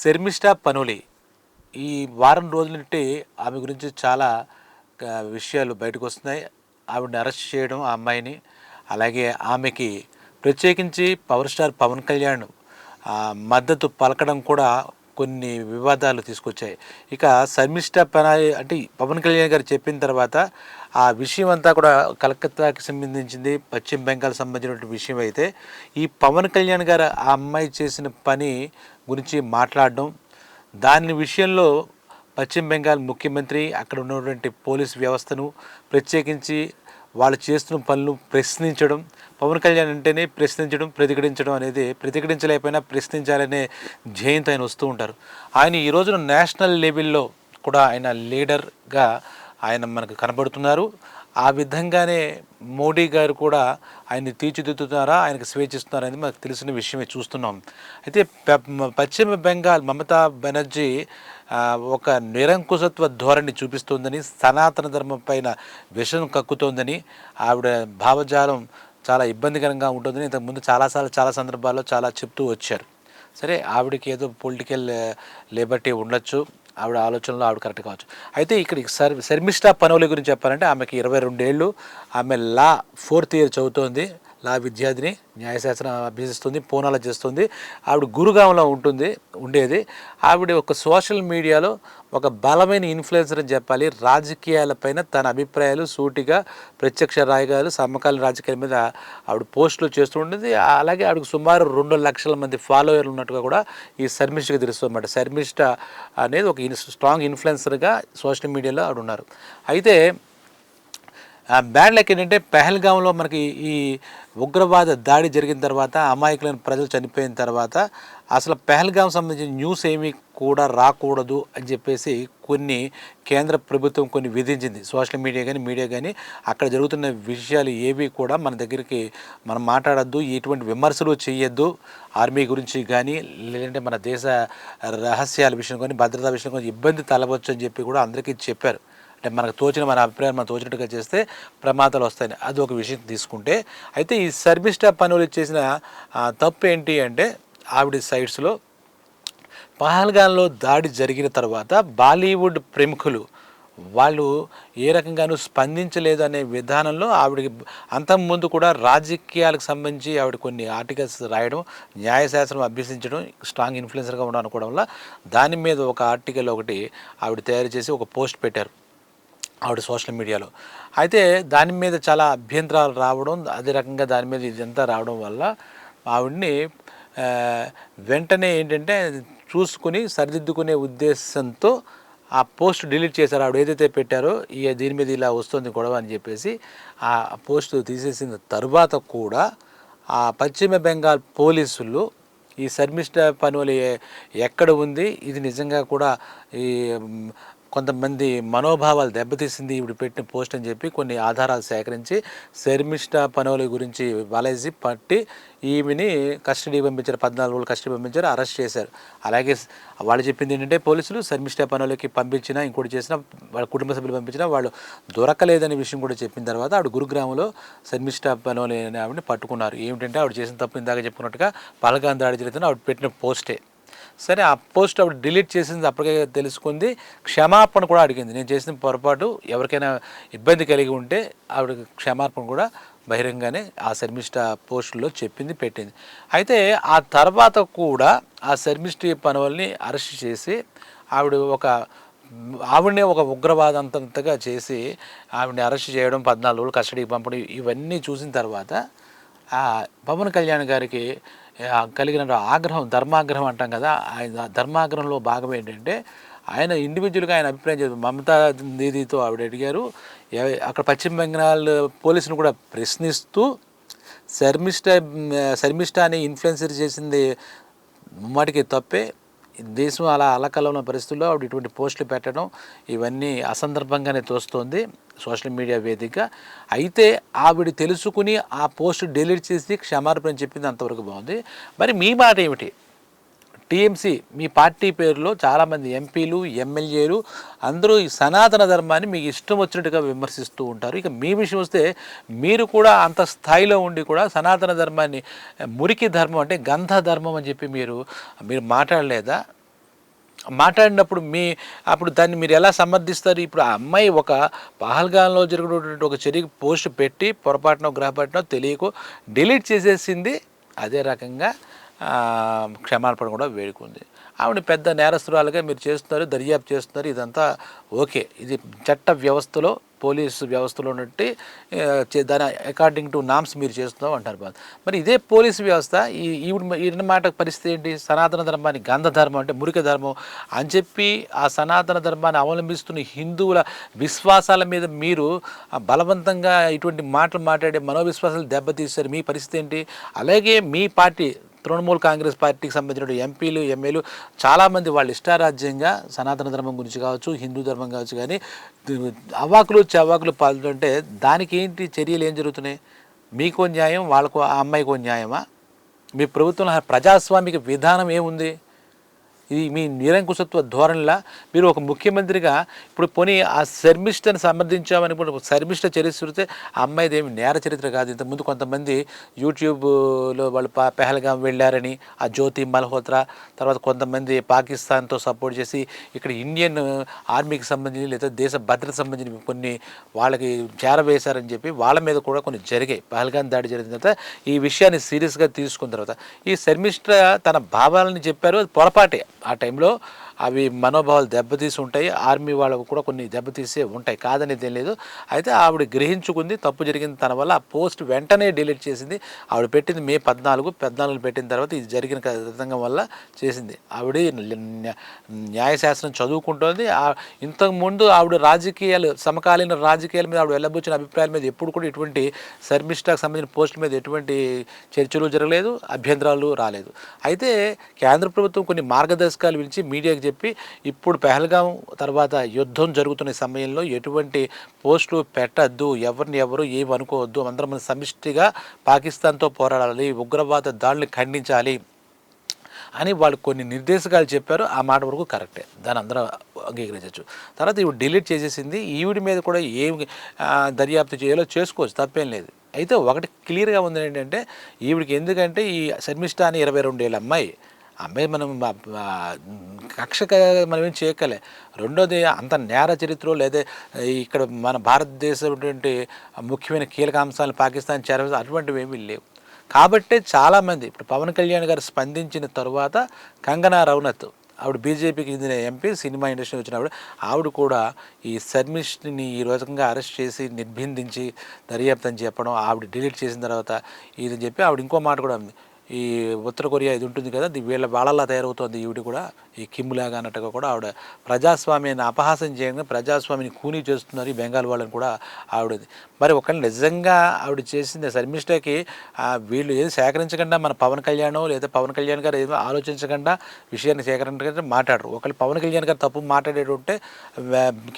శర్మిష్ఠా పనులి ఈ వారం రోజుల నుండి ఆమె గురించి చాలా విషయాలు బయటకు వస్తున్నాయి. ఆవిడని అరెస్ట్ చేయడం ఆ అమ్మాయిని అలాగే ఆమెకి ప్రత్యేకించి పవర్ స్టార్ పవన్ కళ్యాణ్ మద్దతు పలకడం కూడా కొన్ని వివాదాలు తీసుకొచ్చాయి. ఇక శర్మిష్ఠ పనాయి అంటే పవన్ కళ్యాణ్ గారు చెప్పిన తర్వాత ఆ విషయం అంతా కూడా కలకత్తాకి సంబంధించింది పశ్చిమ బెంగాల్ సంబంధించినటువంటి విషయం అయితే ఈ పవన్ కళ్యాణ్ గారు ఆ అమ్మాయి చేసిన పని గురించి మాట్లాడడం దాని విషయంలో పశ్చిమ బెంగాల్ ముఖ్యమంత్రి అక్కడ ఉన్నటువంటి పోలీస్ వ్యవస్థను ప్రత్యేకించి వాళ్ళు చేస్తున్న పనులు ప్రశ్నించడం పవన్ కళ్యాణ్ అంటేనే ప్రశ్నించడం ప్రతిఘటించడం అనేది ప్రతిఘటించలేకపోయినా ప్రశ్నించాలనే జయంతి ఆయన వస్తూ ఉంటారు. ఆయన ఈ రోజున నేషనల్ లెవెల్లో కూడా ఆయన లీడర్గా ఆయన మనకు కనబడుతున్నారు. ఆ విధంగానే మోడీ గారు కూడా ఆయన్ని తీర్చిదిద్దుతున్నారా ఆయనకు స్వేచ్ఛిస్తున్నారా అనేది మనకు తెలిసిన విషయమే చూస్తున్నాం. అయితే ప- పశ్చిమ బెంగాల్ మమతా బెనర్జీ ఒక నిరంకుశత్వ ధోరణి చూపిస్తోందని సనాతన ధర్మం పైన విషం కక్కుతోందని ఆవిడ భావజాలం చాలా ఇబ్బందికరంగా ఉంటుందని ఇంతకుముందు చాలాసార్లు చాలా సందర్భాల్లో చాలా చెప్తూ వచ్చారు. సరే ఆవిడకి ఏదో పొలిటికల్ లిబర్టీ ఉండొచ్చు. ఆవిడ ఆలోచనలో ఆవిడ కరెక్ట్ కావచ్చు. అయితే ఇక్కడ సర్ శర్మిష్ఠా పనోలి గురించి చెప్పాలంటే ఆమెకి ఇరవై రెండేళ్ళు ఆమె లా ఫోర్త్ ఇయర్ చదువుతోంది. లా విద్యార్థిని న్యాయశాస్త్రం అభ్యసిస్తుంది పూనాల చేస్తుంది. ఆవిడ గురుగాంలో ఉంటుంది ఉండేది. ఆవిడ ఒక సోషల్ మీడియాలో ఒక బలమైన ఇన్ఫ్లుయెన్సర్ అని చెప్పాలి. రాజకీయాలపైన తన అభిప్రాయాలు సూటిగా ప్రత్యక్ష రాయగాలు సమకాలీన రాజకీయాల మీద ఆవిడ పోస్టులు చేస్తూ ఉండేది. అలాగే ఆవిడకు సుమారు రెండు లక్షల మంది ఫాలోవర్లు ఉన్నట్టుగా కూడా ఈ శర్మిష్ఠకి తెలుస్తుంది అన్నమాట. శర్మిష్ఠ అనేది ఒక ఇన్ స్ట్రాంగ్ ఇన్ఫ్లుయెన్సర్గా సోషల్ మీడియాలో ఆవిడ ఉన్నారు. అయితే ఆ బ్యాడ్ ఏంటంటే పెహల్గాంలో మనకి ఈ ఉగ్రవాద దాడి జరిగిన తర్వాత అమాయకులైన ప్రజలు చనిపోయిన తర్వాత అసలు పెహల్గాం సంబంధించిన న్యూస్ ఏమీ కూడా రాకూడదు అని చెప్పేసి కొన్ని కేంద్ర ప్రభుత్వం కొన్ని విధించింది. సోషల్ మీడియా కానీ మీడియా కానీ అక్కడ జరుగుతున్న విషయాలు ఏవి కూడా మన దగ్గరికి మనం మాట్లాడద్దు ఎటువంటి విమర్శలు చేయొద్దు ఆర్మీ గురించి కానీ లేదంటే మన దేశ రహస్యాల విషయం కానీ భద్రతా విషయం కానీ ఇబ్బంది తలవచ్చు అని చెప్పి కూడా అందరికీ చెప్పారు. అంటే మనకు తోచిన మన అభిప్రాయం మనం తోచినట్టుగా చేస్తే ప్రమాదాలు వస్తాయని అది ఒక విషయం తీసుకుంటే. అయితే ఈ సర్మిష్ఠా పనులు చేసిన తప్పు ఏంటి అంటే ఆవిడ సైట్స్లో పహల్గాన్లో దాడి జరిగిన తర్వాత బాలీవుడ్ ప్రముఖులు వాళ్ళు ఏ రకంగానూ స్పందించలేదు అనే విధానంలో ఆవిడకి అంతకుముందు కూడా రాజకీయాలకు సంబంధించి ఆవిడ కొన్ని ఆర్టికల్స్ రాయడం న్యాయశాస్త్రం అభ్యసించడం స్ట్రాంగ్ ఇన్ఫ్లుయెన్సర్గా ఉండడం అనుకోవడం వల్ల దాని మీద ఒక ఆర్టికల్ ఒకటి ఆవిడ తయారు చేసి ఒక పోస్ట్ పెట్టారు. ఆవిడ సోషల్ మీడియాలో. అయితే దాని మీద చాలా అభ్యంతరాలు రావడం అదే రకంగా దాని మీద ఇదంతా రావడం వల్ల ఆవిడ్ని వెంటనే ఏంటంటే చూసుకుని సరిదిద్దుకునే ఉద్దేశంతో ఆ పోస్ట్ డిలీట్ చేశారు. ఆవిడ ఏదైతే పెట్టారో ఈ దీని మీద ఇలా వస్తుంది గొడవ అని చెప్పేసి ఆ పోస్ట్ తీసేసిన తర్వాత కూడా ఆ పశ్చిమ బెంగాల్ పోలీసులు ఈ శర్మిష్ట పనులు ఎక్కడ ఉంది? ఇది నిజంగా కూడా ఈ కొంతమంది మనోభావాలు దెబ్బతీసింది ఇవి పెట్టిన పోస్ట్ అని చెప్పి కొన్ని ఆధారాలు సేకరించి శర్మిష్ట పనుల గురించి వలేసి పట్టి ఈమెని కస్టడీ పంపించారు పద్నాలుగు రోజులు కస్టడీ పంపించారు అరెస్ట్ చేశారు. అలాగే వాళ్ళు చెప్పింది ఏంటంటే పోలీసులు శర్మిష్ట పనులకి పంపించినా ఇంకోటి చేసినా వాళ్ళ కుటుంబ సభ్యులు పంపించినా వాళ్ళు దొరకలేదనే విషయం కూడా చెప్పిన తర్వాత ఆవిడ గురుగ్రామంలో శర్మిష్ట పనులు ఆవిడని పట్టుకున్నారు. ఏమిటంటే ఆవిడ చేసిన తప్పు ఇందాక చెప్పుకున్నట్టుగా పలకాన్ జరిగిన ఆవిడ పెట్టిన పోస్టే. సరే ఆ పోస్ట్ ఆవిడ డిలీట్ చేసింది అప్పటికే తెలుసుకుంది. క్షమాపణ కూడా అడిగింది. నేను చేసిన పొరపాటు ఎవరికైనా ఇబ్బంది కలిగి ఉంటే ఆవిడ క్షమాపణ కూడా బహిరంగానే ఆ శర్మిష్ట పోస్టులో చెప్పింది పెట్టింది. అయితే ఆ తర్వాత కూడా ఆ శర్మిష్టి పనుల్ని అరెస్ట్ చేసి ఆవిడ ఒక ఆవిడనే ఒక ఉగ్రవాదంతగా చేసి ఆవిడని అరెస్ట్ చేయడం పద్నాలుగు రోజులు కస్టడీకి పంపడం ఇవన్నీ చూసిన తర్వాత పవన్ కళ్యాణ్ గారికి కలిగిన ఆగ్రహం ధర్మాగ్రహం అంటాం కదా ఆయన ధర్మాగ్రహంలో భాగం ఏంటంటే ఆయన ఇండివిజువల్గా ఆయన అభిప్రాయం చెప్పారు మమతా దీదీతో ఆవిడ అడిగారు అక్కడ పశ్చిమ బెంగాల్ పోలీసును కూడా ప్రశ్నిస్తూ శర్మిష్ట శర్మిష్ట అని ఇన్ఫ్లుయెన్సర్ చేసింది మాటికి తప్పే దేశం అలా అలకలం పరిస్థితుల్లో ఆవిడ ఇటువంటి పోస్టులు పెట్టడం ఇవన్నీ అసందర్భంగానే తోస్తోంది సోషల్ మీడియా వేదిక. అయితే ఆవిడ తెలుసుకుని ఆ పోస్ట్ డిలీట్ చేసి క్షమార్పణ చెప్పింది అంతవరకు బాగుంది. మరి మీ మాట ఏమిటి? టీఎంసీ మీ పార్టీ పేరులో చాలామంది ఎంపీలు ఎమ్మెల్యేలు అందరూ ఈ సనాతన ధర్మాన్ని మీకు ఇష్టం వచ్చినట్టుగా విమర్శిస్తూ ఉంటారు. ఇక మీ విషయం వస్తే మీరు కూడా అంత స్థాయిలో ఉండి కూడా సనాతన ధర్మాన్ని మురికి ధర్మం అంటే గంధ ధర్మం అని చెప్పి మీరు మీరు మాట్లాడలేదా? మాట్లాడినప్పుడు మీ అప్పుడు దాన్ని మీరు ఎలా సమర్థిస్తారు? ఇప్పుడు ఆ అమ్మాయి ఒక పహల్గాన్లో జరిగినటువంటి ఒక చర్యకి పోస్ట్ పెట్టి పొరపాటునో గ్రహపాటునో తెలియకు డిలీట్ చేసేసింది అదే రకంగా క్షమాపణ కూడా వేడుకుంది ఆవిడ పెద్ద నేరస్తురాలుగా మీరు చేస్తున్నారు దర్యాప్తు చేస్తున్నారు ఇదంతా ఓకే. ఇది చట్ట వ్యవస్థలో పోలీసు వ్యవస్థలో ఉన్నట్టు దాని అకార్డింగ్ టు నామ్స్ మీరు చేస్తున్నాం అంటారు మరి ఇదే పోలీసు వ్యవస్థ ఈ ఈవిడ ఈయన మాట పరిస్థితి ఏంటి? సనాతన ధర్మాన్ని గంధ ధర్మం అంటే మురిక ధర్మం అని చెప్పి ఆ సనాతన ధర్మాన్ని అవలంబిస్తున్న హిందువుల విశ్వాసాల మీద మీరు బలవంతంగా ఇటువంటి మాటలు మాట్లాడే మనోవిశ్వాసాలు దెబ్బతీస్తారు మీ పరిస్థితి ఏంటి? అలాగే మీ పార్టీ తృణమూల్ కాంగ్రెస్ పార్టీకి సంబంధించిన ఎంపీలు ఎమ్మెల్యేలు చాలామంది వాళ్ళ ఇష్టారాజ్యంగా సనాతన ధర్మం గురించి కావచ్చు హిందూ ధర్మం కావచ్చు కానీ అవాకులు చవాకులు పాల్గొంటే దానికి ఏంటి చర్యలు ఏం జరుగుతున్నాయి? మీకో న్యాయం వాళ్ళకు ఆ అమ్మాయికో న్యాయమా? మీ ప్రభుత్వంలో ప్రజాస్వామిక విధానం ఏముంది? ఇది మీ నిరంకుశత్వ ధోరణిలా మీరు ఒక ముఖ్యమంత్రిగా ఇప్పుడు పోనీ ఆ శర్మిష్టని సమర్థించామని కూడా శర్మిష్ట చరిత్ర ఆ అమ్మాయిది ఏమి నేర చరిత్ర కాదు. ఇంతకుముందు కొంతమంది యూట్యూబ్లో వాళ్ళు పా పెహల్గాం వెళ్ళారని ఆ జ్యోతి మల్హోత్రా తర్వాత కొంతమంది పాకిస్తాన్తో సపోర్ట్ చేసి ఇక్కడ ఇండియన్ ఆర్మీకి సంబంధించి లేదా దేశ భద్రత సంబంధించిన కొన్ని వాళ్ళకి చేరవేశారని చెప్పి వాళ్ళ మీద కూడా కొన్ని జరిగాయి. పహల్గాన్ దాడి జరిగిన తర్వాత ఈ విషయాన్ని సీరియస్గా తీసుకున్న తర్వాత ఈ శర్మిష్ట తన భావాలని చెప్పారు. అది పొరపాటే. ఆ టైంలో అవి మనోభావాలు దెబ్బతీసి ఉంటాయి. ఆర్మీ వాళ్ళకు కూడా కొన్ని దెబ్బతీసే ఉంటాయి. కాదని తెలియదు అయితే ఆవిడ గ్రహించుకుంది తప్పు జరిగింది తన వల్ల. ఆ పోస్ట్ వెంటనే డిలీట్ చేసింది. ఆవిడ పెట్టింది మే పద్నాలుగు పద్నాలుగు పెట్టిన తర్వాత ఇది జరిగిన విధంగా వల్ల చేసింది. ఆవిడ న్యాయశాస్త్రం చదువుకుంటోంది. ఆ- ఇంతకుముందు ఆవిడ రాజకీయాలు సమకాలీన రాజకీయాల మీద ఆవిడ వెళ్ళబోచిన అభిప్రాయాల మీద ఎప్పుడు కూడా ఇటువంటి శర్మిష్టాకు సంబంధించిన పోస్ట్ మీద ఎటువంటి చర్చలు జరగలేదు. అభ్యంతరాలు రాలేదు. అయితే కేంద్ర ప్రభుత్వం కొన్ని మార్గదర్శకాలు పిలిచి మీడియాకి చెప్పి ఇప్పుడు పెహల్గాం తర్వాత యుద్ధం జరుగుతున్న సమయంలో ఎటువంటి పోస్టులు పెట్టద్దు ఎవరిని ఎవరు ఏమి అనుకోవద్దు అందరం మనం సమిష్టిగా పాకిస్తాన్తో పోరాడాలి ఉగ్రవాద దాడులు ఖండించాలి అని వాళ్ళు కొన్ని నిర్దేశకాలు చెప్పారు. ఆ మాట వరకు కరెక్టే. దాని అందరూ అంగీకరించవచ్చు. తర్వాత ఇవి డిలీట్ చేసేసింది. ఈవిడి మీద కూడా ఏం దర్యాప్తు చేయాలో చేసుకోవచ్చు. తప్పేం లేదు. అయితే ఒకటి క్లియర్గా ఉంది ఏంటంటే ఈవిడికి ఎందుకంటే ఈ శర్మిష్ట అని ఇరవై రెండేళ్ళ అమ్మాయి అమ్మాయి మనం కక్షక మనం ఏం చేయక్కలే. రెండోది అంత నేర చరిత్ర లేదా ఇక్కడ మన భారతదేశం ముఖ్యమైన కీలక అంశాలు పాకిస్తాన్ చేర అటువంటివి ఏమీ లేవు. కాబట్టే చాలామంది ఇప్పుడు పవన్ కళ్యాణ్ గారు స్పందించిన తరువాత కంగనా రౌనత్ ఆవిడ బీజేపీకి చెందిన ఎంపీ సినిమా ఇండస్ట్రీ వచ్చినప్పుడు ఆవిడ కూడా ఈ శర్మిష్ని ఈ రోజంగా అరెస్ట్ చేసి నిర్బంధించి దర్యాప్తు అని చెప్పడం ఆవిడ డిలీట్ చేసిన తర్వాత ఇది చెప్పి ఆవిడ ఇంకో మాట కూడా ఉంది ఈ ఉత్తర కొరియా ఇది ఉంటుంది కదా వీళ్ళ వాళ్ళలా తయారవుతోంది ఈవిడ కూడా ఈ కిమ్లాగా అన్నట్టుగా కూడా ఆవిడ ప్రజాస్వామ్యాన్ని అపహాసం చేయగానే ప్రజాస్వామిని కూనీ చేస్తున్నారు ఈ బెంగాల్ వాళ్ళని కూడా ఆవిడది. మరి ఒకళ్ళు నిజంగా ఆవిడ చేసింది శర్మిష్ఠకి వీళ్ళు ఏది సేకరించకుండా మన పవన్ కళ్యాణ్ లేదా పవన్ కళ్యాణ్ గారు ఏదో ఆలోచించకుండా విషయాన్ని సేకరించకుండా మాట్లాడరు. ఒకళ్ళు పవన్ కళ్యాణ్ గారు తప్పు మాట్లాడేటుంటే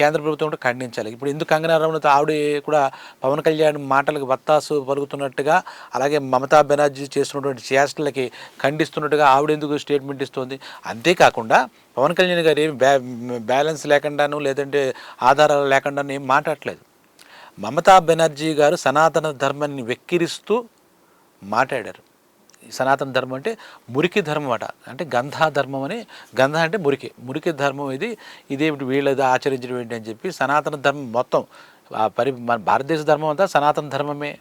కేంద్ర ప్రభుత్వం కూడా ఖండించాలి. ఇప్పుడు ఎందుకు కంగనా రనౌత్ ఆవిడ కూడా పవన్ కళ్యాణ్ మాటలకు వత్తాసు పలుకుతున్నట్టుగా అలాగే మమతా బెనర్జీ చేస్తున్నటువంటి క్యాస్ట్లకి ఖండిస్తున్నట్టుగా ఆవిడ ఎందుకు స్టేట్మెంట్ ఇస్తుంది? అంతేకాకుండా పవన్ కళ్యాణ్ గారు ఏమి బ్యా బ్యాలెన్స్ లేకుండాను లేదంటే ఆధారాలు లేకుండాను ఏం మాట్లాడలేదు. మమతా బెనర్జీ గారు సనాతన ధర్మాన్ని వెక్కిరిస్తూ మాట్లాడారు. సనాతన ధర్మం అంటే మురికి ధర్మం అట. అంటే గంధా ధర్మం అని గంధ అంటే మురికి. మురికి ధర్మం ఇది ఇదేమిటి వీళ్ళది ఆచరించడం ఏంటి అని చెప్పి సనాతన ధర్మం మొత్తం పరి మన భారతదేశ ధర్మం అంతా సనాతన ధర్మమే.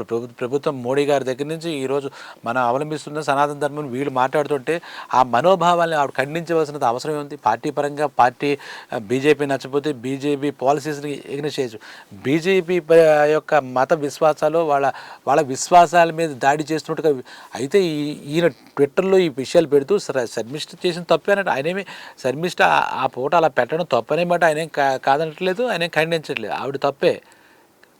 ఇప్పుడు ప్రభు ప్రభుత్వం మోడీ గారి దగ్గర నుంచి ఈరోజు మనం అవలంబిస్తున్న సనాతన ధర్మం వీళ్ళు మాట్లాడుతుంటే ఆ మనోభావాల్ని ఆవిడ ఖండించవలసిన అవసరం ఉంది పార్టీ పరంగా పార్టీ బీజేపీ నచ్చపోతే బీజేపీ పాలసీస్ని ఎగ్నెస్ చేయొచ్చు బీజేపీ యొక్క మత విశ్వాసాలు వాళ్ళ వాళ్ళ విశ్వాసాల మీద దాడి చేస్తున్నట్టుగా అయితే ఈ ఈయన ట్విట్టర్లో ఈ విషయాలు పెడుతూ సర- శర్మిష్ట చేసిన అన్నట్టు. ఆయనేమి శర్మిష్ట ఆ- పూట అలా పెట్టడం తప్పనేమాట ఆయన కాదనట్లేదు ఆయన ఖండించట్లేదు. ఆవిడ తప్పే.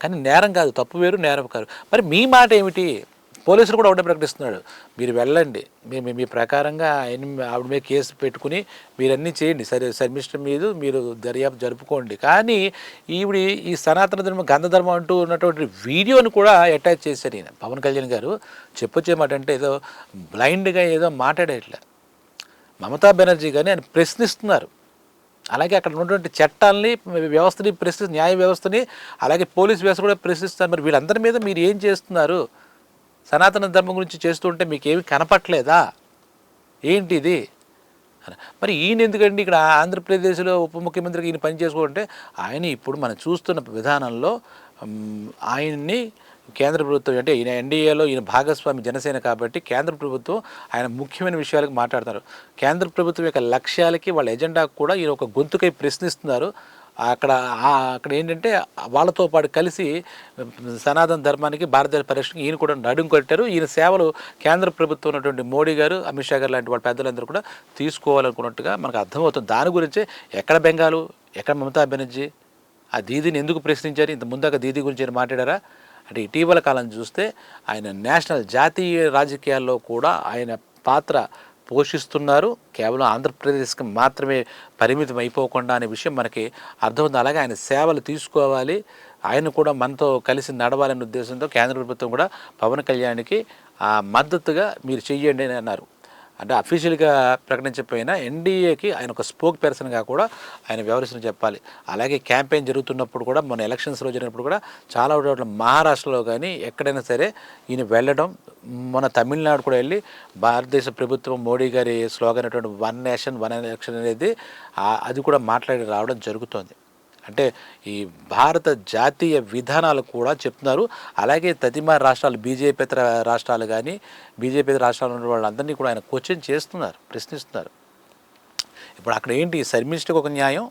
కానీ నేరం కాదు తప్పు వేరు నేరం కాదు. మరి మీ మాట ఏమిటి? పోలీసులు కూడా ఒకటే ప్రకటిస్తున్నాడు మీరు వెళ్ళండి. మేము మీ ప్రకారంగా ఆయన ఆవిడ మీద కేసు పెట్టుకుని మీరన్నీ చేయండి. సరే సర్మిస్టర్ మీద మీరు దర్యాప్తు జరుపుకోండి. కానీ ఈవిడి ఈ సనాతన ధర్మం గంధ ధర్మం అంటూ ఉన్నటువంటి వీడియోని కూడా అటాచ్ చేశారు ఈయన. పవన్ కళ్యాణ్ గారు చెప్పొచ్చే మాట అంటే ఏదో బ్లైండ్గా ఏదో మాట్లాడేట్లే. మమతా బెనర్జీ కానీ ఆయన ప్రశ్నిస్తున్నారు. అలాగే అక్కడ ఉన్నటువంటి చట్టాలని వ్యవస్థని ప్రశ్నిస్తూ న్యాయ వ్యవస్థని అలాగే పోలీస్ వ్యవస్థ కూడా ప్రశ్నిస్తారు మరి వీళ్ళందరి మీద మీరు ఏం చేస్తున్నారు? సనాతన ధర్మం గురించి చేస్తుంటే మీకు ఏమి కనపట్లేదా? ఏంటి ఇది? మరి ఈయన ఎందుకండి ఇక్కడ ఆంధ్రప్రదేశ్లో ఉప ముఖ్యమంత్రికి ఈయన పని చేసుకుంటే ఆయన ఇప్పుడు మనం చూస్తున్న విధానంలో ఆయన్ని కేంద్ర ప్రభుత్వం అంటే ఈయన ఎన్డీఏలో ఈయన భాగస్వామి జనసేన కాబట్టి కేంద్ర ప్రభుత్వం ఆయన ముఖ్యమైన విషయాలకు మాట్లాడుతున్నారు. కేంద్ర ప్రభుత్వం యొక్క లక్ష్యాలకి వాళ్ళ ఎజెండాకు కూడా ఈయన ఒక గొంతుకై ప్రశ్నిస్తున్నారు. అక్కడ అక్కడ ఏంటంటే వాళ్ళతో పాటు కలిసి సనాతన ధర్మానికి భారతదేశ పరిరక్షణకి ఈయన కూడా నడుం కొట్టారు. ఈయన సేవలు కేంద్ర ప్రభుత్వం ఉన్నటువంటి మోడీ గారు అమిత్ షా గారు లాంటి వాళ్ళ పెద్దలందరూ కూడా తీసుకోవాలనుకున్నట్టుగా మనకు అర్థమవుతుంది. దాని గురించి ఎక్కడ బెంగాలు ఎక్కడ మమతా బెనర్జీ ఆ దీదీని ఎందుకు ప్రశ్నించారు? ఇంత ముందాక దీదీ గురించి మాట్లాడారా? అంటే ఇటీవల కాలం చూస్తే ఆయన నేషనల్ జాతీయ రాజకీయాల్లో కూడా ఆయన పాత్ర పోషిస్తున్నారు. కేవలం ఆంధ్రప్రదేశ్కి మాత్రమే పరిమితం అయిపోకుండా అనే విషయం మనకి అర్థమవుతుంది. అలాగే ఆయన సేవలు తీసుకోవాలి. ఆయన కూడా మనతో కలిసి నడవాలనే ఉద్దేశంతో కేంద్ర ప్రభుత్వం కూడా పవన్ కళ్యాణ్కి మద్దతుగా మీరు చెయ్యండి అని అన్నారు. అంటే అఫీషియల్గా ప్రకటించకపోయినా ఎన్డీఏకి ఆయన ఒక స్పోక్ పర్సన్గా కూడా ఆయన వ్యవహరిస్తున్న చెప్పాలి. అలాగే క్యాంపెయిన్ జరుగుతున్నప్పుడు కూడా మన ఎలక్షన్స్లో జరిగినప్పుడు కూడా చాలా చోట్ల మహారాష్ట్రలో కానీ ఎక్కడైనా సరే ఈయన వెళ్ళడం మన తమిళనాడు కూడా వెళ్ళి భారతదేశ ప్రభుత్వం మోడీ గారి స్లోగన్ అయినటువంటి వన్ నేషన్ వన్ ఎలక్షన్ అనేది అది కూడా మాట్లాడి రావడం జరుగుతోంది. అంటే ఈ భారత జాతీయ విధానాలు కూడా చెప్తున్నారు. అలాగే తదిమ రాష్ట్రాలు బీజేపీతర రాష్ట్రాలు కానీ బీజేపీ రాష్ట్రాలు ఉన్న వాళ్ళందరినీ కూడా ఆయన క్వశ్చన్ చేస్తున్నారు ప్రశ్నిస్తున్నారు. ఇప్పుడు అక్కడ ఏంటి? శర్మిష్ఠకు ఒక న్యాయం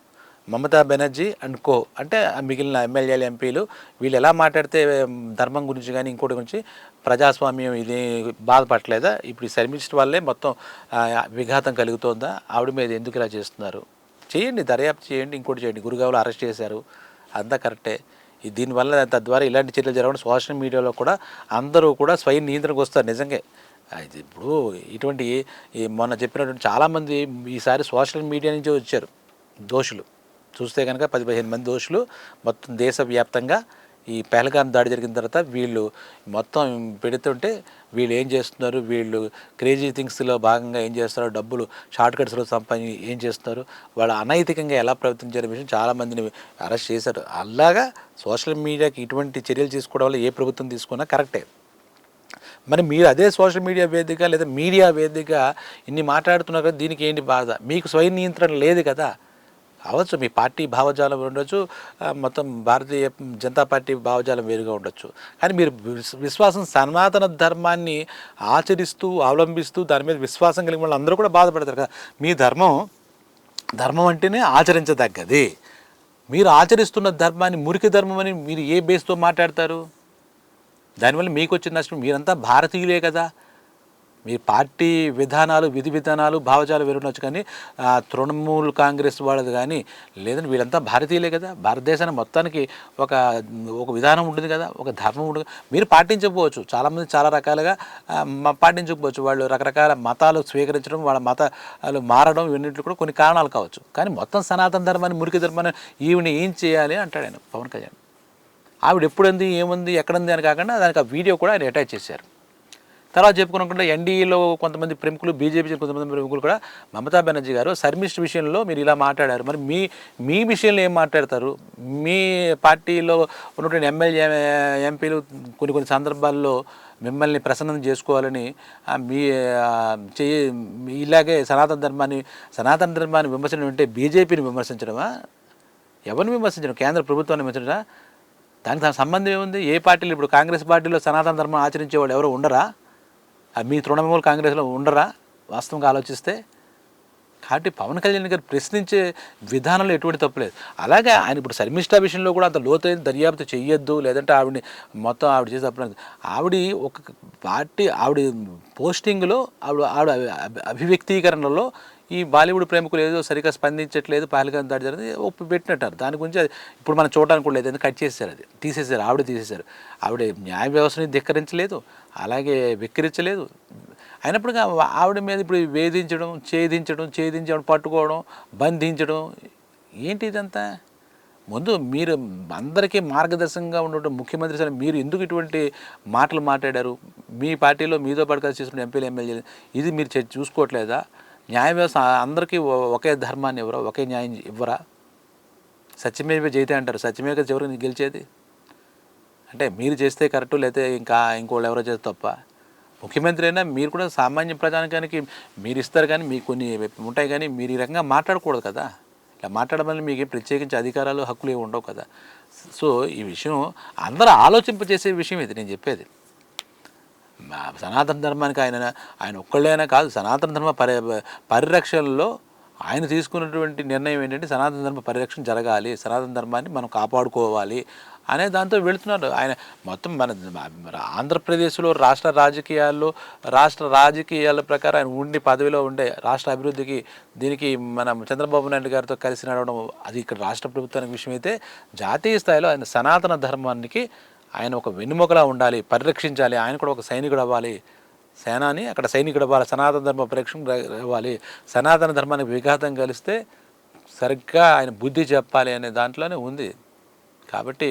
మమతా బెనర్జీ అండ్ కో అంటే మిగిలిన ఎమ్మెల్యేలు ఎంపీలు వీళ్ళు ఎలా మాట్లాడితే ధర్మం గురించి కానీ ఇంకోటి గురించి ప్రజాస్వామ్యం ఇది బాధపడలేదా ఇప్పుడు ఈ శర్మిష్ఠ వల్లే మొత్తం విఘాతం కలుగుతోందా? ఆవిడ మీద ఎందుకు ఇలా చేస్తున్నారు? చేయండి దర్యాప్తు చేయండి ఇంకోటి చేయండి. గురుగావులు అరెస్ట్ చేశారు. అంతా కరెక్టే. దీనివల్ల తద్వారా ఇలాంటి చర్యలు జరగడం సోషల్ మీడియాలో కూడా అందరూ కూడా స్వయం నియంత్రణకు వస్తారు నిజంగా. అది ఇప్పుడు ఇటువంటి ఈ మొన్న చెప్పినటువంటి చాలామంది ఈసారి సోషల్ మీడియా నుంచి వచ్చారు దోషులు. చూస్తే కనుక పది పదిహేను మంది దోషులు. మొత్తం దేశవ్యాప్తంగా ఈ పెహల్గాం దాడి జరిగిన తర్వాత వీళ్ళు మొత్తం పెడుతుంటే వీళ్ళు ఏం చేస్తున్నారు? వీళ్ళు క్రేజీ థింగ్స్లో భాగంగా ఏం చేస్తున్నారు? డబ్బులు షార్ట్ కట్స్లో సంపాదించి ఏం చేస్తున్నారు? వాళ్ళు అనైతికంగా ఎలా ప్రవర్తించారు విషయం చాలామందిని అరెస్ట్ చేశారు. అలాగా సోషల్ మీడియాకి ఇటువంటి చర్యలు తీసుకోవడం వల్ల ఏ ప్రభుత్వం తీసుకున్నా కరెక్టే. మరి మీరు అదే సోషల్ మీడియా వేదిక లేదా మీడియా వేదిక ఇన్ని మాట్లాడుతున్నారు కదా దీనికి ఏంటి బాధ? మీకు స్వయం నియంత్రణ లేదు కదా? అవ్వచ్చు మీ పార్టీ భావజాలం ఉండొచ్చు మొత్తం భారతీయ జనతా పార్టీ భావజాలం వేరుగా ఉండొచ్చు. కానీ మీరు విశ్వాసం సనాతన ధర్మాన్ని ఆచరిస్తూ అవలంబిస్తూ దాని మీద విశ్వాసం కలిగిన వాళ్ళు అందరూ కూడా బాధపడతారు కదా. మీ ధర్మం ధర్మం అంటేనే ఆచరించదగ్గది. మీరు ఆచరిస్తున్న ధర్మాన్ని మురికి ధర్మం అని మీరు ఏ బేస్తో మాట్లాడతారు? దానివల్ల మీకు వచ్చిన నష్టం మీరంతా భారతీయులే కదా. మీ పార్టీ విధానాలు విధి విధానాలు భావజాలు వేరుండొచ్చు కానీ తృణమూల్ కాంగ్రెస్ వాళ్ళది కానీ లేదంటే వీళ్ళంతా భారతీయులే కదా. భారతదేశాన్ని మొత్తానికి ఒక ఒక విధానం ఉంటుంది కదా ఒక ధర్మం ఉంటుంది మీరు పాటించకపోవచ్చు. చాలామంది చాలా రకాలుగా పాటించకపోవచ్చు. వాళ్ళు రకరకాల మతాలు స్వీకరించడం వాళ్ళ మతాలు మారడం ఇవన్నింటిలో కూడా కొన్ని కారణాలు కావచ్చు. కానీ మొత్తం సనాతన ధర్మాన్ని మురికి ధర్మాన్ని ఈవిని ఏం చేయాలి అంటాడు ఆయన పవన్ కళ్యాణ్. ఆవిడ ఎప్పుడుంది ఏముంది ఎక్కడుంది అని కాకుండా దానికి ఆ వీడియో కూడా ఆయన అటాచ్ చేశారు. తర్వాత చెప్పుకున్నకుండా ఎన్డీఏలో కొంతమంది ప్రముఖులు బీజేపీ కొంతమంది ప్రముఖులు కూడా మమతా బెనర్జీ గారు సర్మిస్ట్ విషయంలో మీరు ఇలా మాట్లాడారు. మరి మీ మీ విషయంలో ఏం మాట్లాడతారు? మీ పార్టీలో ఉన్నటువంటి ఎమ్మెల్యే ఎంపీలు కొన్ని కొన్ని సందర్భాల్లో మిమ్మల్ని ప్రసన్నం చేసుకోవాలని మీ చే చెయ్యి మీ- ఇలాగే సనాతన ధర్మాన్ని సనాతన ధర్మాన్ని విమర్శనం అంటే బీజేపీని విమర్శించడమా? ఎవరిని విమర్శించడం? కేంద్ర ప్రభుత్వాన్ని విమర్శించడా దానికి సంబంధం ఏముంది? ఏ పార్టీలు ఇప్పుడు కాంగ్రెస్ పార్టీలో సనాతన ధర్మం ఆచరించే వాళ్ళు ఎవరు ఉండరా? మీ తృణమూల కాంగ్రెస్లో ఉండరా? వాస్తవంగా ఆలోచిస్తే కాబట్టి పవన్ కళ్యాణ్ గారు ప్రశ్నించే విధానంలో ఎటువంటి తప్పులేదు అలాగే ఆయన ఇప్పుడు శర్మిష్ఠా విషయంలో కూడా అంత లోతైన దర్యాప్తు చేయొద్దు లేదంటే ఆవిడని మొత్తం ఆవిడ చేసే తప్పలేదు ఆవిడ ఒక పార్టీ ఆవిడ పోస్టింగ్లో ఆవిడ ఆవిడ అభివ్యక్తీకరణలో ఈ బాలీవుడ్ ప్రేమకులు ఏదో సరిగ్గా స్పందించట్లేదు పహల్గాన్ దాడి జరిగింది పెట్టినట్టారు. దాని గురించి అది ఇప్పుడు మనం చూడడానికి కూడా లేదు. ఎందుకంటే కట్ చేశారు అది? తీసేశారు ఆవిడ తీసేశారు. ఆవిడ న్యాయ వ్యవస్థని ధిక్కరించలేదు. అలాగే వెక్కిరించలేదు. అయినప్పటికీ ఆవిడ మీద ఇప్పుడు వేధించడం ఛేదించడం ఛేదించడం పట్టుకోవడం బంధించడం ఏంటి ఇదంతా? ముందు మీరు అందరికీ మార్గదర్శకంగా ఉన్నటువంటి ముఖ్యమంత్రి సరే మీరు ఎందుకు ఇటువంటి మాటలు మాట్లాడారు? మీ పార్టీలో మీతో పాటు కలిసి చేసిన ఎంపీలు ఎమ్మెల్యేలు ఇది మీరు చూసుకోవట్లేదా? న్యాయ వ్యవస్థ అందరికీ ఒకే ధర్మాన్ని ఇవ్వరా? ఒకే న్యాయం ఇవ్వరా? సత్యమేవ జయితే అంటారు. సత్యమేవ చివరికి గెలిచేది? అంటే మీరు చేస్తే కరెక్ట్ లేకపోతే ఇంకా ఇంకోళ్ళు ఎవరో చేస్తే తప్ప. ముఖ్యమంత్రి అయినా మీరు కూడా సామాన్య ప్రజానికానికి మీరు ఇస్తారు కానీ మీకు కొన్ని ఉంటాయి కానీ మీరు ఈ రకంగా మాట్లాడకూడదు కదా. ఇలా మాట్లాడడం వల్ల మీకు ప్రత్యేకించి అధికారాలు హక్కులు ఏమి ఉండవు కదా. సో ఈ విషయం అందరూ ఆలోచింపజేసే విషయం ఇది నేను చెప్పేది. సనాతన ధర్మానికి ఆయన ఆయన ఒక్కళ్ళైనా కాదు సనాతన ధర్మ పరి పరిరక్షణలో ఆయన తీసుకున్నటువంటి నిర్ణయం ఏంటంటే సనాతన ధర్మ పరిరక్షణ జరగాలి సనాతన ధర్మాన్ని మనం కాపాడుకోవాలి అనే దాంతో వెళుతున్నారు ఆయన మొత్తం మన ఆంధ్రప్రదేశ్లో రాష్ట్ర రాజకీయాల్లో రాష్ట్ర రాజకీయాల ప్రకారం ఆయన ఉండి పదవిలో ఉండే రాష్ట్ర అభివృద్ధికి దీనికి మన చంద్రబాబు నాయుడు గారితో కలిసి నడవడం అది ఇక్కడ రాష్ట్ర ప్రభుత్వానికి విషయం అయితే జాతీయ స్థాయిలో ఆయన సనాతన ధర్మానికి ఆయన ఒక వెన్నుముకలా ఉండాలి పరిరక్షించాలి ఆయన కూడా ఒక సైనికుడు అవ్వాలి. సేనాని అక్కడ సైనికుడు అవ్వాలి సనాతన ధర్మ పరిరక్షణ అవ్వాలి. సనాతన ధర్మానికి విఘాతం కలిస్తే సరిగ్గా ఆయన బుద్ధి చెప్పాలి అనే దాంట్లోనే ఉంది. కాబట్టి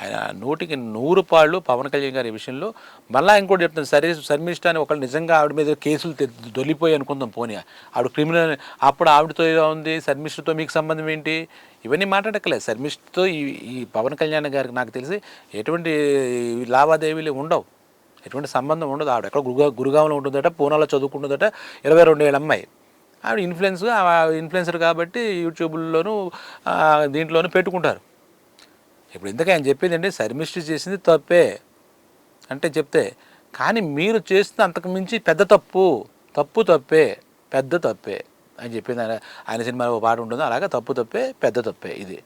ఆయన నూటికి నూరు పాళ్ళు పవన్ కళ్యాణ్ గారి విషయంలో మళ్ళీ ఇంకోటి చెప్తాను. సరే శర్మిష్ట అని ఒకళ్ళు నిజంగా ఆవిడ మీద కేసులు దొలిపోయి అనుకుందాం పోనీ. ఆవిడ క్రిమినల్ అప్పుడు ఆవిడతో ఇలా ఉంది శర్మిష్టతో మీకు సంబంధం ఏంటి? ఇవన్నీ మాట్లాడక్కలేదు శర్మిష్టతో ఈ ఈ పవన్ కళ్యాణ్ గారికి నాకు తెలిసి ఎటువంటి లావాదేవీలు ఉండవు. ఎటువంటి సంబంధం ఉండదు. ఆవిడ ఎక్కడ గురుగా గురుగాంలో ఉంటుందట పూనాలో చదువుకుంటుందట ఇరవై రెండు ఏళ్ళ అమ్మాయి. ఆవిడ ఇన్ఫ్లుయెన్స్ ఇన్ఫ్లుయెన్సర్ కాబట్టి యూట్యూబ్లోను దీంట్లోనూ పెట్టుకుంటారు. ఇప్పుడు ఇంతకీ ఆయన చెప్పేది అంటే శర్మిష్టి చేసింది తప్పే. అంటే చెప్తే కానీ మీరు చేసిన అంతకు మించి పెద్ద తప్పు. తప్పు తప్పే. పెద్ద తప్పే. అని చెప్పింది ఆయన. ఆయన సినిమాలో ఒక పాట ఉంటుంది. అలాగే తప్పు తప్పే పెద్ద తప్పే ఇది.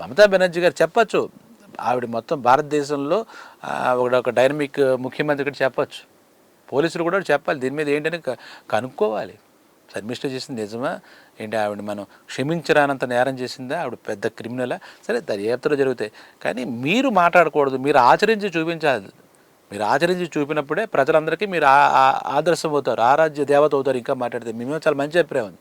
మమతా బెనర్జీ గారు చెప్పచ్చు. ఆవిడ మొత్తం భారతదేశంలో ఒక ఒక డైనమిక్ ముఖ్యమంత్రి కూడా చెప్పచ్చు. పోలీసులు కూడా చెప్పాలి. దీని మీద ఏంటని కనుక్కోవాలి. కనుక్కోవాలి చేసింది నిజమా? ఏంటి ఆవిడ మనం క్షమించరానంత నేరం చేసిందా? ఆవిడ పెద్ద క్రిమినలా? సరే దర్యాప్తులో జరుగుతాయి. కానీ మీరు మాట్లాడకూడదు మీరు ఆచరించి చూపించాలి. మీరు ఆచరించి చూపినప్పుడే ప్రజలందరికీ మీరు ఆ- ఆదర్శం అవుతారు ఆరాధ్య దేవత అవుతారు ఇంకా మాట్లాడితే. మేము చాలా మంచి అభిప్రాయం ఉంది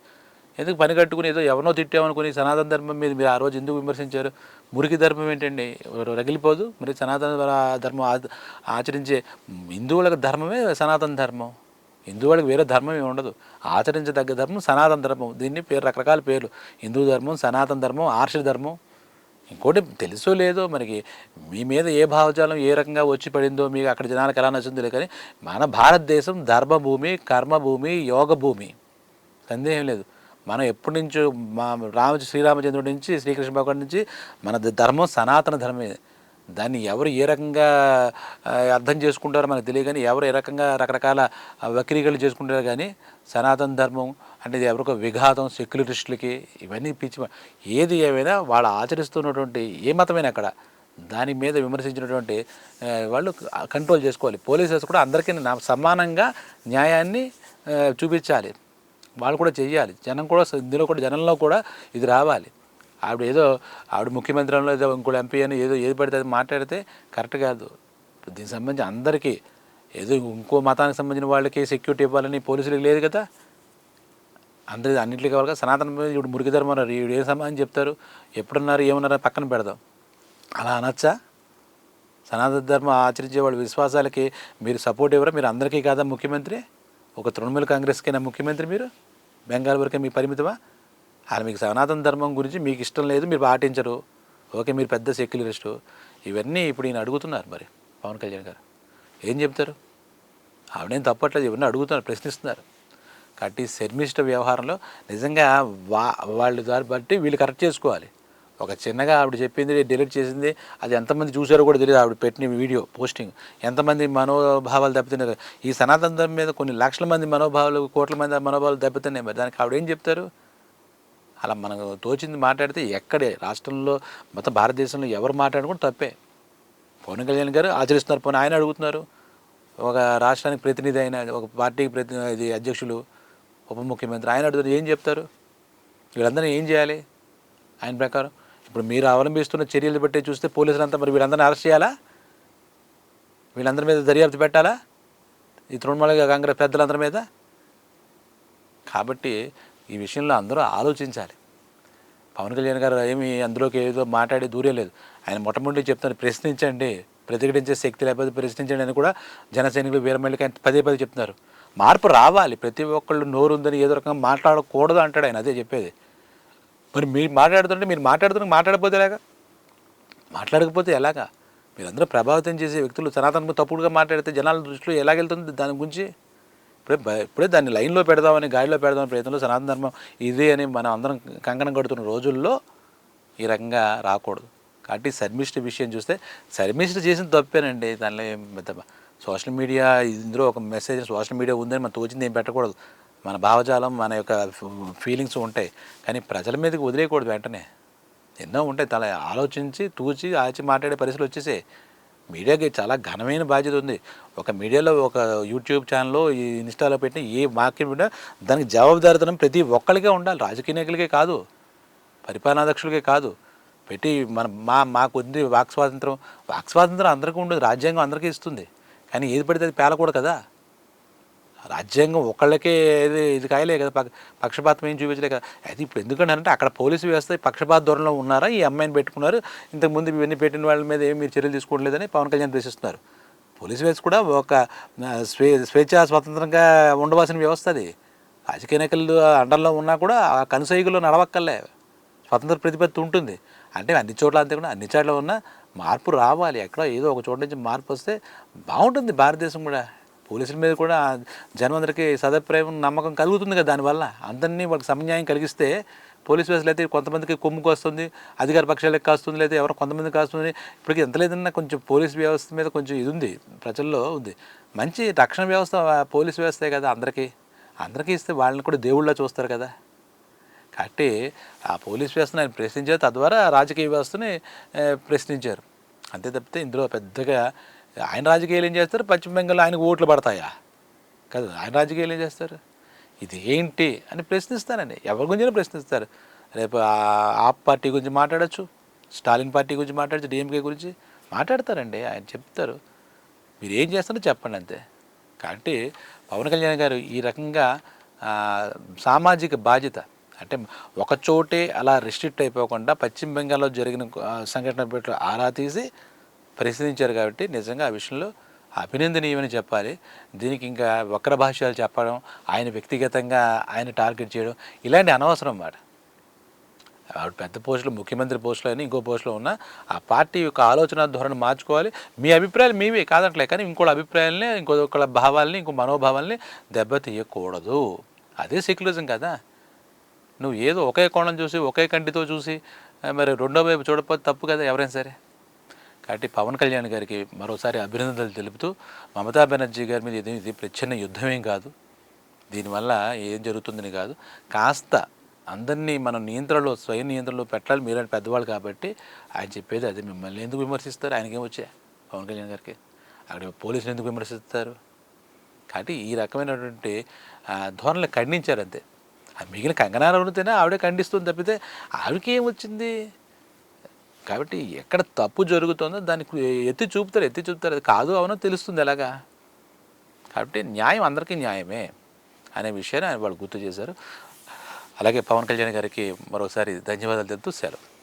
ఎందుకు పని కట్టుకుని ఏదో ఎవరినో తిట్టామనుకుని సనాతన ధర్మం మీద మీరు ఆ రోజు ఎందుకు విమర్శించారు? మురికి ధర్మం ఏంటండి? రగిలిపోదు? మరి సనాతన ధర్మం ఆ- ఆచరించే హిందువులకు ధర్మమే సనాతన ధర్మం. హిందువులకు వేరే ధర్మం ఏమి ఉండదు. ఆచరించదగ్గ ధర్మం సనాతన ధర్మం. దీన్ని పేరు రకరకాల పేర్లు. హిందూ ధర్మం సనాతన ధర్మం ఆర్ష ధర్మం. ఇంకోటి తెలుసో లేదో మనకి మీ మీద ఏ భావజాలం ఏ రకంగా వచ్చి పడిందో మీకు అక్కడ జనాలకు ఎలా నచ్చిందో లేదు కానీ మన భారతదేశం ధర్మభూమి కర్మభూమి యోగ భూమి సందేహం లేదు. మనం ఎప్పటి నుంచో మా రామ శ్రీరామచంద్రుడి నుంచి శ్రీకృష్ణ భగవాన్ నుంచి మన ధర్మం సనాతన ధర్మమే. దాన్ని ఎవరు ఏ రకంగా అర్థం చేసుకుంటారో మనకు తెలియదు కానీ ఎవరు ఏ రకంగా రకరకాల వక్రీకరణ చేసుకుంటారు కానీ సనాతన ధర్మం అంటే ఇది ఎవరికో విఘాతం సెక్యులరిస్టులకి ఇవన్నీ పిచ్చి ఏది ఏమైనా వాళ్ళు ఆచరిస్తున్నటువంటి ఏ మతమైనా అక్కడ దాని మీద విమర్శించినటువంటి వాళ్ళు కంట్రోల్ చేసుకోవాలి. పోలీసెస్ కూడా అందరికీ నా- సమానంగా న్యాయాన్ని చూపించాలి. వాళ్ళు కూడా చేయాలి జనం కూడా ఇందులో కూడా జనంలో కూడా ఇది రావాలి. ఆవిడ ఏదో ఆవిడ ముఖ్యమంత్రిలో ఏదో ఇంకోటి ఎంపీ అని ఏదో ఏది పడితే అది మాట్లాడితే కరెక్ట్ కాదు. దీనికి సంబంధించి అందరికీ ఏదో ఇంకో మతానికి సంబంధించిన వాళ్ళకి సెక్యూరిటీ ఇవ్వాలని పోలీసులకు లేదు కదా. అందరి అన్నింటికి కావాలి కదా. సనాతన ఇప్పుడు మురికి ధర్మన్నారు ఈవిడ ఏం సమాధానం చెప్తారు? ఎప్పుడున్నారు ఏమన్నారు పక్కన పెడదాం. అలా అనొచ్చా? సనాతన ధర్మం ఆచరించే వాళ్ళ విశ్వాసాలకి మీరు సపోర్ట్ ఇవ్వరా? మీరు అందరికీ కాదా ముఖ్యమంత్రి? ఒక తృణమూల కాంగ్రెస్కైనా ముఖ్యమంత్రి మీరు? బెంగాల్ వరకే మీ పరిమితమా? అలా మీకు సనాతన ధర్మం గురించి మీకు ఇష్టం లేదు మీరు పాటించరు. ఓకే మీరు పెద్ద సెక్యులరిస్టు. ఇవన్నీ ఇప్పుడు ఈయన అడుగుతున్నారు మరి పవన్ కళ్యాణ్ గారు. ఏం చెప్తారు? ఆవిడేం తప్పట్లేదు ఇవన్నీ అడుగుతున్నారు ప్రశ్నిస్తున్నారు. కాబట్టి శర్మిష్ట వ్యవహారంలో నిజంగా వా వాళ్ళు దాన్ని బట్టి వీళ్ళు కరెక్ట్ చేసుకోవాలి. ఒక చిన్నగా ఆవిడ చెప్పింది డిలీట్ చేసింది అది ఎంతమంది చూసారో కూడా తెలియదు ఆవిడ పెట్టిన వీడియో పోస్టింగ్. ఎంతమంది మనోభావాలు దెబ్బతిన్నారు? ఈ సనాతన ధర్మం మీద కొన్ని లక్షల మంది మనోభావాలు కోట్ల మంది మనోభావాలు దెబ్బతిన్నాయి మరి. దానికి ఆవిడ ఏం చెప్తారు? అలా మనకు తోచింది మాట్లాడితే ఎక్కడే రాష్ట్రంలో మొత్తం భారతదేశంలో ఎవరు మాట్లాడుకుంటే తప్పే. పవన్ కళ్యాణ్ గారు ఆచరిస్తున్నారు పోనీ ఆయన అడుగుతున్నారు. ఒక రాష్ట్రానికి ప్రతినిధి అయిన ఒక పార్టీకి ప్రతి ఇది అధ్యక్షులు ఉప ముఖ్యమంత్రి ఆయన అడుగుతారు ఏం చెప్తారు? వీళ్ళందరూ ఏం చేయాలి? ఆయన ప్రకారం. ఇప్పుడు మీరు అవలంబిస్తున్న చర్యలు బట్టి చూస్తే పోలీసులంతా మరి వీళ్ళందరినీ అరెస్ట్ చేయాలా? వీళ్ళందరి మీద దర్యాప్తు పెట్టాలా? ఈ తృణమూల కాంగ్రెస్ పెద్దలందరి మీద? కాబట్టి ఈ విషయంలో అందరూ ఆలోచించాలి. పవన్ కళ్యాణ్ గారు ఏమి అందులోకి ఏదో మాట్లాడి దూరే లేదు. ఆయన మొట్టమొదటి చెప్తాను ప్రశ్నించండి ప్రతిఘటించే శక్తి లేకపోతే ప్రశ్నించండి అని కూడా జన సైనికులు వీరమల్లికి ఆయన పదే పదే చెప్తున్నారు. మార్పు రావాలి. ప్రతి ఒక్కళ్ళు నోరు ఉందని ఏదో రకంగా మాట్లాడకూడదు అంటాడు ఆయన అదే చెప్పేది. మరి మీరు మాట్లాడుతుంటే మీరు మాట్లాడుతున్న మాట్లాడకపోతే ఎలాగా? మాట్లాడకపోతే ఎలాగా? మీరందరూ ప్రభావితం చేసే వ్యక్తులు సనాతనకు తప్పుడుగా మాట్లాడితే జనాల దృష్టిలో ఎలాగెళ్తుంది దాని గురించి? ఇప్పుడే ఇప్పుడే దాన్ని లైన్లో పెడదామని గాడిలో పెడదామని ప్రయత్నంలో సనాతన ధర్మం ఇది అని మనం అందరం కంకణం కడుతున్న రోజుల్లో ఈ రకంగా రాకూడదు. కాబట్టి శర్మిష్ట విషయం చూస్తే శర్మిష్ట చేసిన తప్పేనండి దానిలో ఏం పెద్ద సోషల్ మీడియా ఇందులో ఒక మెసేజ్ సోషల్ మీడియా ఉందని మనం తోచింది ఏం పెట్టకూడదు. మన భావజాలం మన యొక్క ఫీలింగ్స్ ఉంటాయి. కానీ ప్రజల మీదకి వదిలేయకూడదు వెంటనే. ఎన్నో ఉంటాయి తల ఆలోచించి తూచి ఆచి మాట్లాడే పరిస్థితులు వచ్చేసాయి. మీడియాకి చాలా ఘనమైన బాధ్యత ఉంది. ఒక మీడియాలో ఒక యూట్యూబ్ ఛానల్లో ఈ ఇన్స్టాలో పెట్టిన ఏ మార్కెట్ మీడియా దానికి జవాబుదారితనం ప్రతి ఒక్కరికే ఉండాలి. రాజకీయ నాయకులకే కాదు. పరిపాలనాధ్యక్షులకే కాదు. పెట్టి మన మా మాకు ఉంది వాక్ స్వాతంత్రం. వాక్ స్వాతంత్రం అందరికీ ఉండదు. రాజ్యాంగం అందరికీ ఇస్తుంది. కానీ ఏది పడితే అది పేలకూడదు కదా. రాజ్యాంగం ఒకళ్ళకే ఇది ఇది కాయలే కదా. పక్షపాతం ఏం చూపించలే కదా. అది ఇప్పుడు ఎందుకంటే అంటే అక్కడ పోలీసు వ్యవస్థ పక్షపాత ధోరణిలో ఉన్నారా? ఈ అమ్మాయిని పెట్టుకున్నారు. ఇంతకుముందు ఇవన్నీ పెట్టిన వాళ్ళ మీద ఏమి మీరు చర్యలు తీసుకోవట్లేదని పవన్ కళ్యాణ్ ప్రశ్నిస్తున్నారు. పోలీసు వ్యవస్థ కూడా ఒక స్వే స్వేచ్ఛ స్వతంత్రంగా ఉండవలసిన వ్యవస్థ అది. రాజకీయ నాయకులు అండర్లో ఉన్నా కూడా ఆ కనుసైగులో నడవక్కర్లే. స్వతంత్ర ప్రతిపత్తి ఉంటుంది. అంటే అన్ని చోట్ల అంతే కూడా అన్ని చోట్ల ఉన్న మార్పు రావాలి. ఎక్కడో ఏదో ఒక చోట నుంచి మార్పు వస్తే బాగుంటుంది భారతదేశం కూడా. పోలీసుల మీద కూడా జనమందరికీ సదప్రేమం నమ్మకం కలుగుతుంది కదా దానివల్ల. అందరినీ వాళ్ళకి సమన్యాయం కలిగిస్తే పోలీస్ వ్యవస్థలు అయితే కొంతమందికి కొమ్ముకు వస్తుంది అధికార పక్షాలకు కాస్తుంది లేదా ఎవరో కొంతమందికి కాస్తుంది. ఇప్పటికి ఎంత లేదన్నా కొంచెం పోలీస్ వ్యవస్థ మీద కొంచెం ఇది ఉంది ప్రజల్లో ఉంది. మంచి రక్షణ వ్యవస్థ పోలీస్ వ్యవస్థే కదా అందరికీ. అందరికీ ఇస్తే వాళ్ళని కూడా దేవుళ్ళ చూస్తారు కదా. కాబట్టి ఆ పోలీస్ వ్యవస్థను ఆయన ప్రశ్నించారు తద్వారా రాజకీయ వ్యవస్థని ప్రశ్నించారు. అంతే తప్పితే ఇందులో పెద్దగా ఆయన రాజకీయాలు ఏం చేస్తారు? పశ్చిమ బెంగాల్లో ఆయనకు ఓట్లు పడతాయా? కదా ఆయన రాజకీయాలు ఏం చేస్తారు? ఇది ఏంటి అని ప్రశ్నిస్తానండి ఎవరి గురించి ప్రశ్నిస్తారు. రేపు ఆ- ఆప్ పార్టీ గురించి మాట్లాడచ్చు స్టాలిన్ పార్టీ గురించి మాట్లాడచ్చు డిఎంకే గురించి మాట్లాడతారండి. ఆయన చెప్తారు. మీరు ఏం చేస్తారో చెప్పండి అంతే. కాబట్టి పవన్ కళ్యాణ్ గారు ఈ రకంగా సామాజిక బాధ్యత అంటే ఒక చోటే అలా రిస్ట్రిక్ట్ అయిపోకుండా పశ్చిమ బెంగాల్లో జరిగిన సంఘటన పెట్టి ఆరా తీసి పరిశీలించారు కాబట్టి నిజంగా ఆ విషయంలో అభినందనీయమని చెప్పాలి. దీనికి ఇంకా వక్ర భాష్యాలు చెప్పడం ఆయన వ్యక్తిగతంగా ఆయన టార్గెట్ చేయడం ఇలాంటి అనవసరం మాట. ఆవిడ పెద్ద పోస్టులు ముఖ్యమంత్రి పోస్టులు అని ఇంకో పోస్టులో ఉన్న ఆ పార్టీ యొక్క ఆలోచన ధోరణి మార్చుకోవాలి. మీ అభిప్రాయాలు మీవే కాదంటలే కానీ ఇంకోళ్ళ అభిప్రాయాలని ఇంకొకళ్ళ భావాల్ని ఇంకో మనోభావాల్ని దెబ్బతీయకూడదు. అదే సెక్యులరిజం కదా. నువ్వు ఏదో ఒకే కోణం చూసి ఒకే కంటితో చూసి మరి రెండో వైపు చూడకపోతే తప్పు కదా ఎవరైనా సరే. కాబట్టి పవన్ కళ్యాణ్ గారికి మరోసారి అభినందనలు తెలుపుతూ మమతా బెనర్జీ గారి మీద ఇది ఇది ప్రచ్ఛన్న యుద్ధమేం కాదు. దీనివల్ల ఏం జరుగుతుందని కాదు. కాస్త అందరినీ మనం నియంత్రణలో స్వయం నియంత్రణలో పెట్టాలి. మీరంటే పెద్దవాళ్ళు కాబట్టి ఆయన చెప్పేది అది. మిమ్మల్ని ఎందుకు విమర్శిస్తారు? ఆయనకేం వచ్చాయి పవన్ కళ్యాణ్ గారికి? అక్కడ పోలీసులు ఎందుకు విమర్శిస్తారు? కాబట్టి ఈ రకమైనటువంటి ఆ, ఖండించారు అంతే. ఆ మిగిలిన కంగనా రనౌత్తేనే ఆవిడే ఖండిస్తుంది తప్పితే ఆవిడకి ఏం వచ్చింది? కాబట్టి ఎక్కడ తప్పు జరుగుతుందో దానికి ఎత్తి చూపుతారు ఎత్తి చూపుతారు. అది కాదు అవునో తెలుస్తుంది ఎలాగా? కాబట్టి న్యాయం అందరికీ న్యాయమే అనే విషయాన్ని ఆయన వాళ్ళు గుర్తు చేశారు. అలాగే పవన్ కళ్యాణ్ గారికి మరోసారి ధన్యవాదాలు తెలుపుతూ సెలవు.